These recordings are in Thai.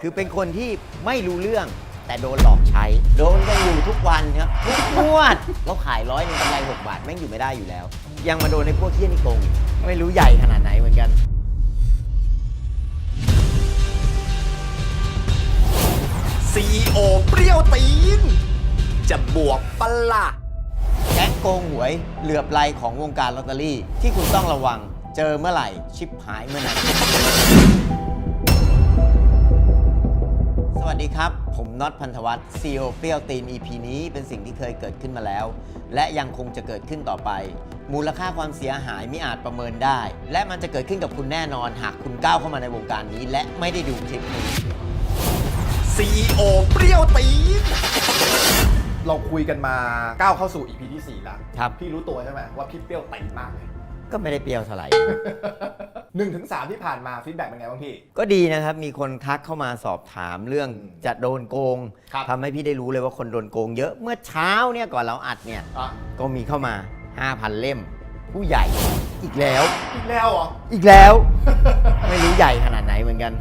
คือเป็นคนที่ไม่รู้เรื่องแต่โดนหลอกใช้ โดนกันอยู่ทุกวันครับทุกงวดเราขายร้อยหนึงกำไรหกบาทแม่งอยู่ไม่ได้อยู่แล้ว ยังมาโดนในพวกเที่ยนี่โกงอีกไม่รู้ใหญ่ขนาดไหนเหมือนกัน CEO เปรี้ยวตีน จะบวกปะละแก๊งโกงหวยเหลือบไหลของวงการลอตเตอรี่ที่คุณต้องระวังเจอเมื่อไหร่ชิปหายเมื่อนั้น สวัสดีครับ ผมน็อตพันธวัฒน์ CEO เปรี้ยวตีน EP นี้เป็นสิ่งที่เคยเกิดขึ้นมาแล้ว และยังคงจะเกิดขึ้นต่อไป มูลค่าความเสียหายไม่อาจประเมินได้ และมันจะเกิดขึ้นกับคุณแน่นอน หากคุณก้าวเข้ามาในวงการนี้ และไม่ได้ดูคลิปนี้ CEO เปรี้ยวตีนเราคุยกันมาก้าวเข้าสู่ EP ที่4แล้วครับ พี่รู้ตัวใช่ไหมว่าพี่เปรี้ยวตีนมากเลยก็ไม่ได้เปรี้ยวเท่าไหร่ หนึ่งถึงสามที่ผ่านมาฟีดแบ็กเป็นไงบ้างพี่ ก็ดีนะครับ มีคนทักเข้ามาสอบถามเรื่องอืมจะโดนโกงครับ ทำให้พี่ได้รู้เลยว่าคนโดนโกงเยอะเมื่อเช้าเนี่ยก่อนเราอัดเนี่ย อะก็มีเข้ามา 5,000 เล่ม ผู้ใหญ่อีกแล้ว อีกแล้วเหรอ อีกแล้ว ไม่รู้ใหญ่ขนาดไหนเหมือนกัน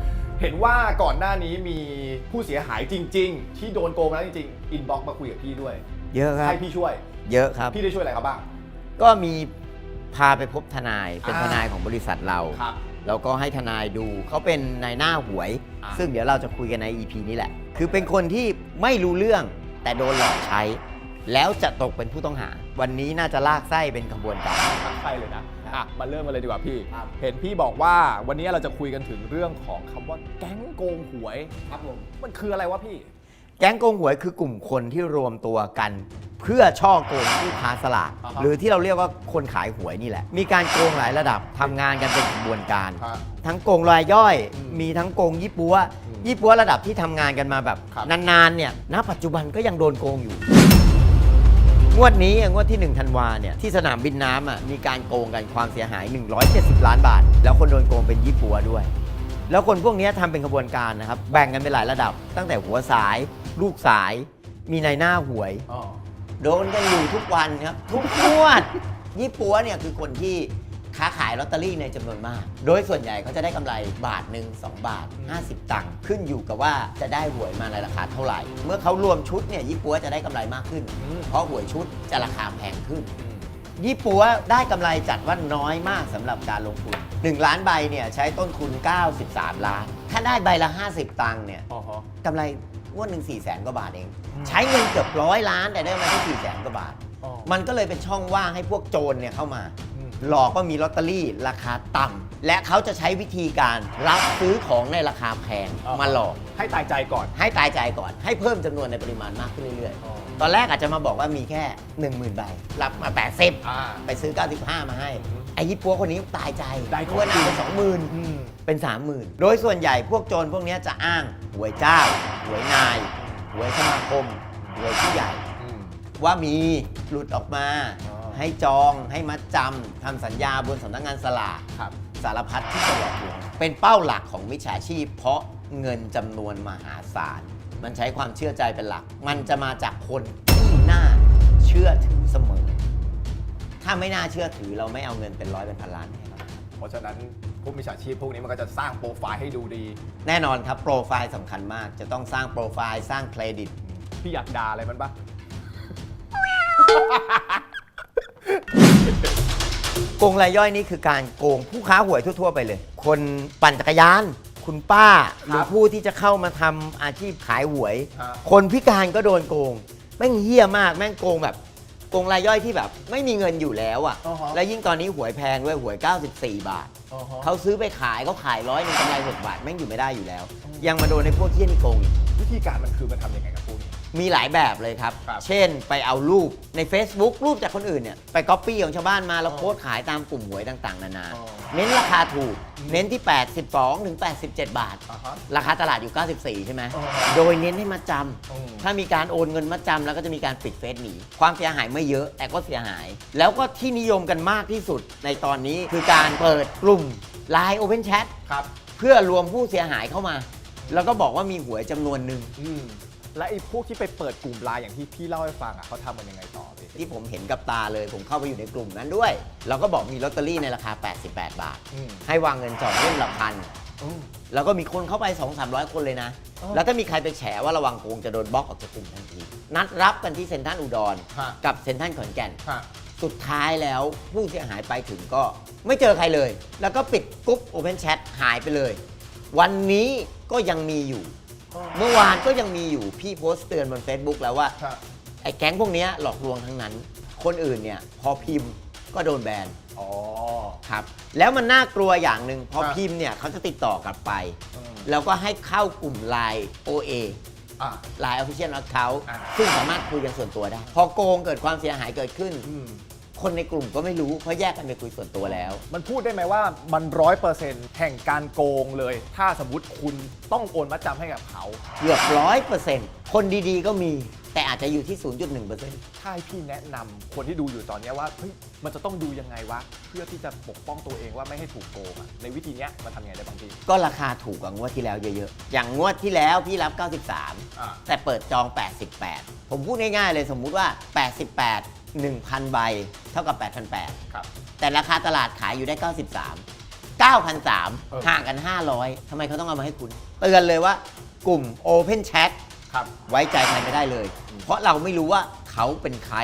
เห็นว่าก่อนหน้านี้มีผู้เสียหายจริง ๆ ที่โดนโกงมาแล้วจริงๆอินบ็อกมาคุยกับพี่ด้วย เยอะครับ ให้พี่ช่วย เยอะครับ พี่ได้ช่วยอะไรเขาบ้าง ก็มี พาไปพบทนายเป็นอ่า ทนายของบริษัทเรา ครับ แล้วก็ให้ทนายดูเขาเป็นนายหน้าหวย อ่า ซึ่งเดี๋ยวเราจะคุยกันใน EP นี้แหละ คือเป็นคนที่ไม่รู้เรื่องแต่โดนหลอกใช้ แล้วจะตกเป็นผู้ต้องหา วันนี้น่าจะลากไส้เป็นขบวนการใช่เลยนะครัอะบมาเริ่มกันเลยดีกว่าพี่ ครับ เห็นพี่บอกว่าวันนี้เราจะคุยกันถึงเรื่องของคำว่าแก๊งโกงหวย ครับผม มันคืออะไรวะพี่ แก๊งโกงหวยคือกลุ่มคนที่รวมตัวกัน เพื่อช่อโกงผู้ค้าสลากอ่าฮะหรือที่เราเรียกว่าคนขายหวยนี่แหละ มีการโกงหลายระดับทำงานกันเป็นขบวนการ ฮะทั้งโกงรายย่อย อืมมีทั้งโกงยี่ปัวอืมยี่ปัวระดับที่ทำงานกันมาแบบครับ นานๆเนี่ยณปัจจุบันก็ยังโดนโกงอยู่ งวดนี้อะงวดที่ 1 ธันวาเนี่ยที่สนามบินน้ำอะมีการโกงกันความเสียหาย 170 ล้านบาท แล้วคนโดนโกงเป็นยี่ปัวด้วย แล้วคนพวกนี้ทำเป็นขบวนการนะครับ แบ่งกันเป็นหลายระดับ ตั้งแต่หัวสาย ลูกสาย มีนายหน้าหวยโดนกันอยู่ทุกวันครับ ทุกงวดยี่ปัวเนี่ยคือคนที่ค้าขายลอตเตอรี่ในจำนวนมาก โดยส่วนใหญ่เขาจะได้กำไรบาทหนึ่ง2 บาท 50 ตังค์ขึ้นอยู่กับว่าจะได้หวยมาในราคาเท่าไหร่ เมื่อเขารวมชุดเนี่ยยี่ปัวจะได้กำไรมากขึ้น เพราะหวยชุดจะราคาแพงขึ้น ยี่ปัวได้กำไรจัดว่าน้อยมากสำหรับการลงทุน 1 ล้านใบเนี่ยใช้ต้นทุน 93 ล้าน ถ้าได้ใบละ 50 ตังค์เนี่ยอ๋อฮะ กำไรงวดหนึ่ง4แสนกว่าบาทเองอืมใช้เงินเกือบร้อยล้านแต่ได้มาแค่4แสนกว่าบาท อ๋อมันก็เลยเป็นช่องว่างให้พวกโจรเนี่ยเข้ามา อืม หลอกว่ามีลอตเตอรี่ราคาต่ำ และเขาจะใช้วิธีการรับซื้อของในราคาแพงอ๋อ มาหลอก ให้ตายใจก่อน ให้ตายใจก่อน ให้เพิ่มจำนวนในปริมาณมากขึ้นเรื่อยอ๋อ ๆ ตอนแรกอาจจะมาบอกว่ามีแค่ 10,000 ใบ รับมา80อ่าไปซื้อ 95 มาให้อืมไอ้ยี่ปัวคนนี้ตายใจได้ของทั่วหน้าเป็นอืม20,000เป็น 30,000 โดยส่วนใหญ่พวกโจรพวกเนี้ยจะอ้างหวยเจ้าหวยนายหวยสมาคมหวยผู้ใหญ่ อืม ว่ามีหลุดออกมา อ๋อ ให้จองให้มัดจำทำสัญญาบนสำนักงานสลาก ครับ สารพัดที่จะหลอกลวงเป็นเป้าหลักของมิจฉาชีพ เพราะเงินจำนวนมหาศาล มันใช้ความเชื่อใจเป็นหลัก มันจะมาจากคนที่น่าเชื่อถือเสมอ ถ้าไม่น่าเชื่อถือเราไม่เอาเงินเป็นร้อยเป็นพันล้านให้เขาเพราะฉะนั้นพวกมิจฉาชีพพวกนี้มันก็จะสร้างโปรไฟล์ให้ดูดี แน่นอนครับ โปรไฟล์สำคัญมาก จะต้องสร้างโปรไฟล์สร้างเครดิต พี่อยากด่าอะไรมันปะ งรายย่อยนี่คือการโกงผู้ค้าหวยทั่ว ๆ ไปเลย คนปั่นจักรยาน คุณป้าหรือผู้ที่จะเข้ามาทำอาชีพขายหวยฮะคนพิการก็โดนโกง แม่งเหี้ยมากแม่งโกงแบบโกงรายย่อยที่แบบ ไม่มีเงินอยู่แล้วอะอ่าฮะ และยิ่งตอนนี้หวยแพงด้วยหวย 94 บาท อ๋อฮะ เขาซื้อไปขายเขาขายร้อยหนึงกำไร6บาทแม่งอยู่ไม่ได้อยู่แล้ว ยังมาโดนในพวกเหี้ยนี่โกงอีก วิธีการมันคือมันทำยังไงกับพวกนี้ มีหลายแบบเลยครับ ครับเช่นไปเอารูปใน Facebook รูปจากคนอื่นเนี่ยไปก๊อปปี้ของชาวบ้านมาแล้วอ๋อโพสต์ขายตามกลุ่มหวยต่างๆ นานา อ๋อ เน้นราคาถูก เน้นที่ 82ถึง87 บาท อ่าฮะ ราคาตลาดอยู่ 94 ใช่ไหม อ๋อโดยเน้นให้มาจอืมำถ้ามีการโอนเงินมาจำแล้วก็จะมีการปิดเฟซหนี ความเสียหายไม่เยอะ แต่ก็เสียหาย แล้วก็ที่นิยมกันมากที่สุดในตอนนี้คือการเปิดกลุ่ม Line Open Chat ครับ เพื่อรวมผู้เสียหายเข้ามา แล้วก็บอกว่ามีหวยจำนวนหนึ่ง อืม และไอ้พวกที่ไปเปิดกลุ่มไลน์อย่างที่พี่เล่าให้ฟังอะเขาทำมันยังไงต่อพี่ที่ผมเห็นกับตาเลย ผมเข้าไปอยู่ในกลุ่มนั้นด้วย เราก็บอกมีลอตเตอรี่ในราคา 88 บาท อืมให้วางเงินจองเล่มละพัน อืม แล้วก็มีคนเข้าไป 2 3 0 0 คนเลยนะอ๋อแล้วถ้ามีใครไปแฉว่าระวังโกงจะโดนบล็อกออกจากกลุ่มทันที นัดรับกันที่เซ็นทรัลอุดร ฮะ กับเซ็นทรัลขอนแก่น ฮะ สุดท้ายแล้วผู้เสียหายไปถึงก็ไม่เจอใครเลย แล้วก็ปิดกรุ๊ป Open Chat หายไปเลย วันนี้ก็ยังมีอยู่ เมื่อวานก็ยังมีอยู่พี่โพสต์เตือนบน Facebook แล้วว่าฮะไอ้แก๊งพวกเนี้ยหลอกลวงทั้งนั้น คนอื่นเนี่ยพอพิมพ์ก็โดนแบนอ๋อ ครับ แล้วมันน่ากลัวอย่างหนึ่งพอครับ พิมพ์เนี่ยเขาจะติดต่อกลับไป อืมแล้วก็ให้เข้ากลุ่ม Line OA อะ Line Official Account อ่า ซึ่งสามารถคุยกันส่วนตัวได้ พอโกงเกิดความเสียหายเกิดขึ้น อืม คนในกลุ่มก็ไม่รู้เพราะแยกกันไปคุยส่วนตัวแล้ว มันพูดได้ไหมว่ามันร้อยเปอร์เซ็นต์แห่งการโกงเลย ถ้าสมมติคุณต้องโอนมัดจำให้กับเขา เกือบร้อยเปอร์เซ็นต์คนดีๆก็มี แต่อาจจะอยู่ที่ 0.1เปอร์เซ็นต์ถ้าให้พี่แนะนำคนที่ดูอยู่ตอนเนี้ยว่าเฮ้ยมันจะต้องดูยังไงวะ เพื่อที่จะปกป้องตัวเองว่าไม่ให้ถูกโกงอะในวิธีเนี้ยมันทำยังไงได้บางทีก็ราคาถูกกว่างวดที่แล้วเยอะๆ อย่างงวดที่แล้วพี่รับอ่า93แต่เปิดจอง 88 ผมพูดง่ายๆเลยสมมุติว่า 88 1,000 ใบเท่ากับ8,800ครับ แต่ราคาตลาดขายอยู่ได้ 93 เออ 9,300ห่างกัน 500ทำไมเขาต้องเอามาให้คุณ เตือนเลยว่ากลุ่ม Open Chat ครับ ไว้ใจใครไม่ได้เลย เพราะเราไม่รู้ว่าเขาเป็นใคร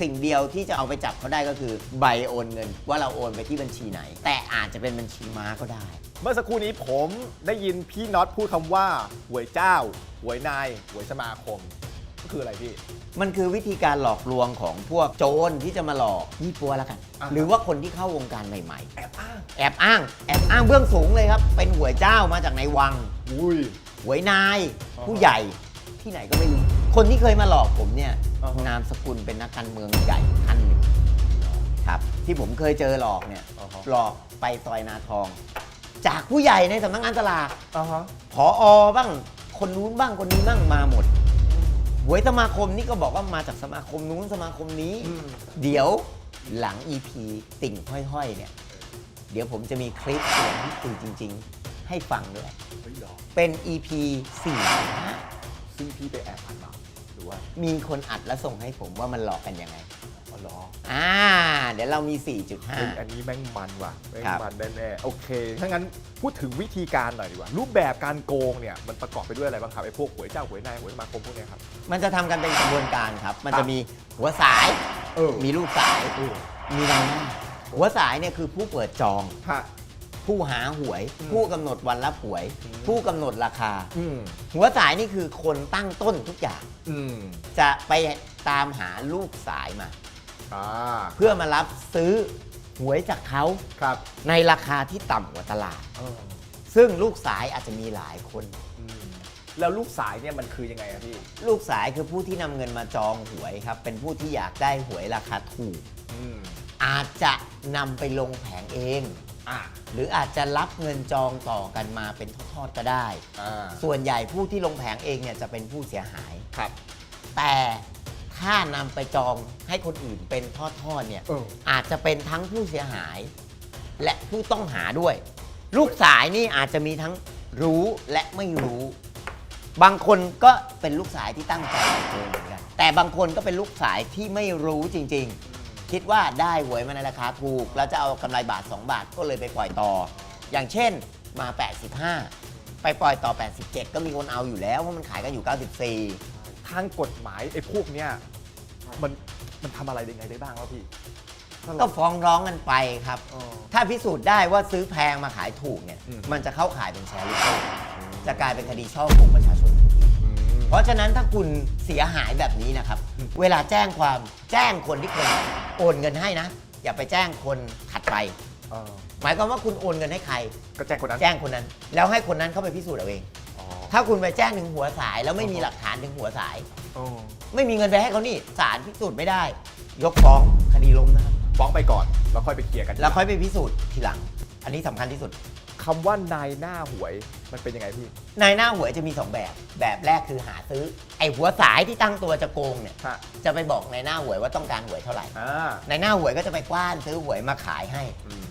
สิ่งเดียวที่จะเอาไปจับเขาได้ก็คือใบโอนเงิน ว่าเราโอนไปที่บัญชีไหน แต่อาจจะเป็นบัญชีม้าก็ได้ เมื่อสักครู่นี้ผมได้ยินพี่น็อตพูดคำว่าหวยเจ้าหวยนายหวยสมาคมก็ คืออะไรพี่ มันคือวิธีการหลอกลวงของพวกโจรที่จะมาหลอกยี่ปัวแล้วกัน อ่าฮะหรือว่าคนที่เข้าวงการใหม่ แอบอ้างๆ แอบอ้าง แอบอ้างเบื้องสูงเลยครับ เป็นหวยเจ้ามาจากในวัง อุ้ย หวยนาย อ่าฮะผู้ใหญ่ที่ไหนก็ไม่รู้ คนที่เคยมาหลอกผมเนี่ยอ่าฮะ นามสกุลเป็นนักการเมืองใหญ่ท่านหนึ่งครับ ที่ผมเคยเจอหลอกเนี่ยอ่าฮะหลอกไปซอยนาทอง จากผู้ใหญ่ในสำนักงานตลาดอ่าฮะ ผออบ้าง คนนู้นบ้างคนนี้บ้างมาหมด หวยสมาคมนี่ก็บอกว่ามาจากสมาคมนู้นสมาคมนี้อืมเดี๋ยวหลัง EP ติ่งห้อยๆเนี่ย เดี๋ยวผมจะมีคลิปเสียงที่คุยจริง ๆ ให้ฟังด้วย เฮ้ยหรอเป็น EP ซึ่งพี่ไปแอบอ่านมาหรือว่า4มีคนอัดแล้วส่งให้ผมว่ามันหลอกกันยังไงอ๋อเหรอ อ่า เดี๋ยวเรามี เฮ้ย4.5อันนี้แม่งมันว่ะแม่งครับ มันแน่ๆโอเค ถ้างั้นพูดถึงวิธีการหน่อยดีกว่า รูปแบบการโกงเนี่ยมันประกอบไปด้วยอะไรบ้างครับไอ้พวกหวยเจ้าหวยนายหวยสมาคมพวกเนี้ยครับ มันจะทำกันเป็นกระบวนการครับ มันครัจะบมีหัวสาย เออ มีลูกสาย เออมีนายหน้าหัวสายเนี่ยคือผู้เปิดจอง ฮะ ผู้หาหวย อืมผู้กำหนดวันรับหวย อืม ผู้กำหนดราคา อืมหัวสายนี่คือคนตั้งต้นทุกอย่าง อืมจะไปตามหาลูกสายมา อ่าเพื่อมารับซื้อหวยจากเขาครับในราคาที่ต่ำกว่าตลาด เออซึ่งลูกสายอาจจะมีหลายคน อืมแล้วลูกสายเนี่ยมันคือยังไงอะพี่ลูกสายคือผู้ที่นำเงินมาจองหวยครับ เป็นผู้ที่อยากได้หวยราคาถูก อืมอาจจะนำไปลงแผงเอง อ่าหรืออาจจะรับเงินจองต่อกันมาเป็นทอดๆก็ได้ อ่าส่วนใหญ่ผู้ที่ลงแผงเองเนี่ยจะเป็นผู้เสียหาย ครับ แต่ ถ้านำไปจองให้คนอื่นเป็นทอดๆเนี่ย เออ อาจจะเป็นทั้งผู้เสียหาย และผู้ต้องหาด้วย ลูกสายนี่อาจจะมีทั้งรู้และไม่รู้ บางคนก็เป็นลูกสายที่ตั้งใจจะโกงเหมือนกันแต่บางคนก็เป็นลูกสายที่ไม่รู้จริงๆ คิดว่าได้หวยมาในราคาถูก แล้วจะเอากำไรบาท 2 บาทก็เลยไปปล่อยต่อ อย่างเช่นมา 85 ไปปล่อยต่อ 87 ก็มีคนเอาอยู่แล้วเพราะมันขายกันอยู่ 94 ทางกฎหมายไอ้พวกเนี้ย มันมันทำอะไรได้ไงได้บ้างวะพี่ถ้าเรา ก็ฟ้องร้องกันไปครับเออถ้าพิสูจน์ได้ว่าซื้อแพงมาขายถูกเนี่ย อืม มันจะเข้าขายเป็นแชร์ลูกโซ่จะกลายเป็นคดีช่อโกงประชาชนทันที อืม เพราะฉะนั้นถ้าคุณเสียหายแบบนี้นะครับอืมเวลาแจ้งความแจ้งคนที่คนโอนเงินให้นะ อย่าไปแจ้งคนถัดไป เออหมายความว่าคุณโอนเงินให้ใคร ก็แจ้งคนนั้น แจ้งคนนั้น แล้วให้คนนั้นเข้าไปพิสูจน์เอาเองอ๋อ ถ้าคุณไปแจ้งถึงหัวสาย แล้วไม่มีหลักฐานถึงหัวสายอ๋อไม่มีเงินไปให้เขานี่ศาลพิสูจน์ไม่ได้ ยกฟ้องคดีล้มนะครับฟ้องไปก่อน แล้วค่อยไปเคลียร์กันแล้วค่อยไปพิสูจน์ทีหลัง อันนี้สำคัญที่สุด คำว่านายหน้าหวยมันเป็นยังไงพี่นายหน้าหวยจะมี 2 แบบ แบบแรกคือหาซื้อ ไอ้หัวสายที่ตั้งตัวจะโกงเนี่ย ฮะจะไปบอกนายหน้าหวยว่าต้องการหวยเท่าไหร่ อ่านายหน้าหวยก็จะไปกว้านซื้อหวยมาขายให้ อืม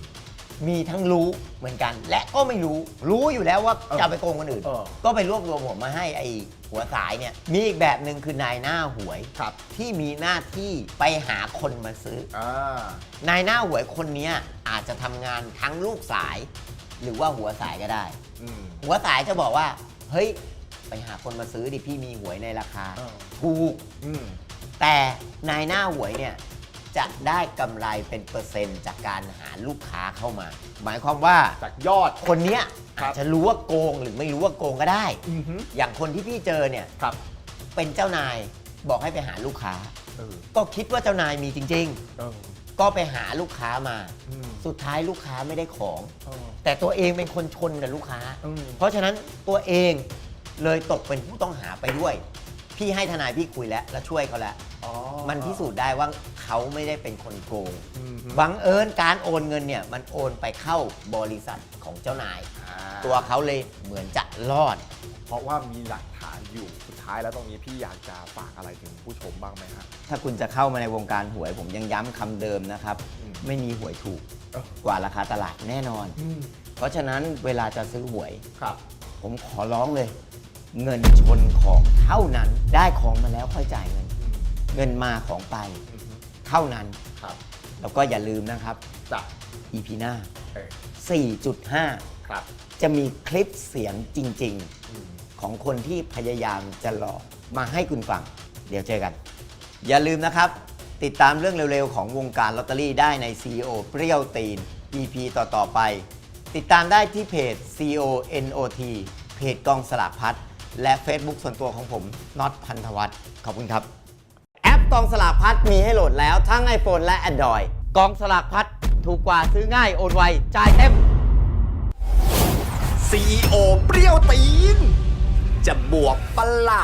มีทั้งรู้เหมือนกัน และก็ไม่รู้รู้อยู่แล้วว่าเออจะเอาไปโกงคนอื่น เออ ก็ไปรวบรวมหัวมาให้ไอ้หัวสายเนี่ยมีอีกแบบหนึ่งคือนายหน้าหวยครับที่มีหน้าที่ไปหาคนมาซื้อ อ่านายหน้าหวยคนเนี้ยอาจจะทำงานทั้งลูกสาย หรือว่าหัวสายก็ได้ออืม หัวสายจะบอกว่า เฮ้ย ไปหาคนมาซื้อดิพี่มีหวยในราคาเออ ถูก อืมแต่นายหน้าหวยเนี่ย จะได้กำไรเป็นเปอร์เซ็นต์จากการหาลูกค้าเข้ามา หมายความว่าจากยอด คนเนี้ยครับอาจจะรู้ว่าโกงหรือไม่รู้ว่าโกงก็ได้ อือฮึอย่างคนที่พี่เจอเนี่ยครับเป็นเจ้านายบอกให้ไปหาลูกค้า เออก็คิดว่าเจ้านายมีจริง เออๆ ก็ไปหาลูกค้ามา อืมสุดท้ายลูกค้าไม่ได้ของ เออ แต่ตัวเองเป็นคนชนกับลูกค้า อืม เพราะฉะนั้นตัวเองเลยตกเป็นผู้ต้องหาไปด้วย พี่ให้ทนายพี่คุยแล้วและช่วยเขาแล้วอ๋อมันพิสูจน์ได้ว่าเขาไม่ได้เป็นคนโกงอืมฮึบังเอิญการโอนเงินเนี่ยมันโอนไปเข้าบริษัทของเจ้านายอ่าตัวเขาเลยเหมือนจะรอด เพราะว่ามีหลักฐานอยู่สุดท้ายแล้วตรงนี้พี่อยากจะฝากอะไรถึงผู้ชมบ้างไหมฮะ ถ้าคุณจะเข้ามาในวงการหวยผมยังย้ำคำเดิมนะครับ อืม ไม่มีหวยถูกเออกว่าราคาตลาดแน่นอนอืมเพราะฉะนั้นเวลาจะซื้อหวย ครับ ผมขอร้องเลย เงินชนของเท่านั้นได้ของมาแล้วค่อยจ่ายเงินอืมเงินมาของไปอือฮึเท่านั้น ครับแล้วก็อย่าลืมนะครับ จ้ะ EP หน้า เออ4.5 ครับ จะมีคลิปเสียงจริง อืม ๆ ของคนที่พยายามจะหลอกมาให้คุณฟัง เดี๋ยวเจอกัน อย่าลืมนะครับ ติดตามเรื่องเร็ว ๆ ของวงการลอตเตอรี่ได้ใน CEO เปรี้ยวตีน EP ต่อ ๆ ไป ติดตามได้ที่เพจ CEO NOT เพจกองสลากพัด และ Facebook ส่วนตัวของผมน็อตพันธวัฒน์ขอบคุณครับ แอปกองสลากพัดมีให้โหลดแล้วทั้ง iPhone และ Android กองสลากพัดถูกกว่าซื้อง่ายโอนไวจ่ายเต็มซีโอเปรี้ยวตีน จะบวกปะล่ะ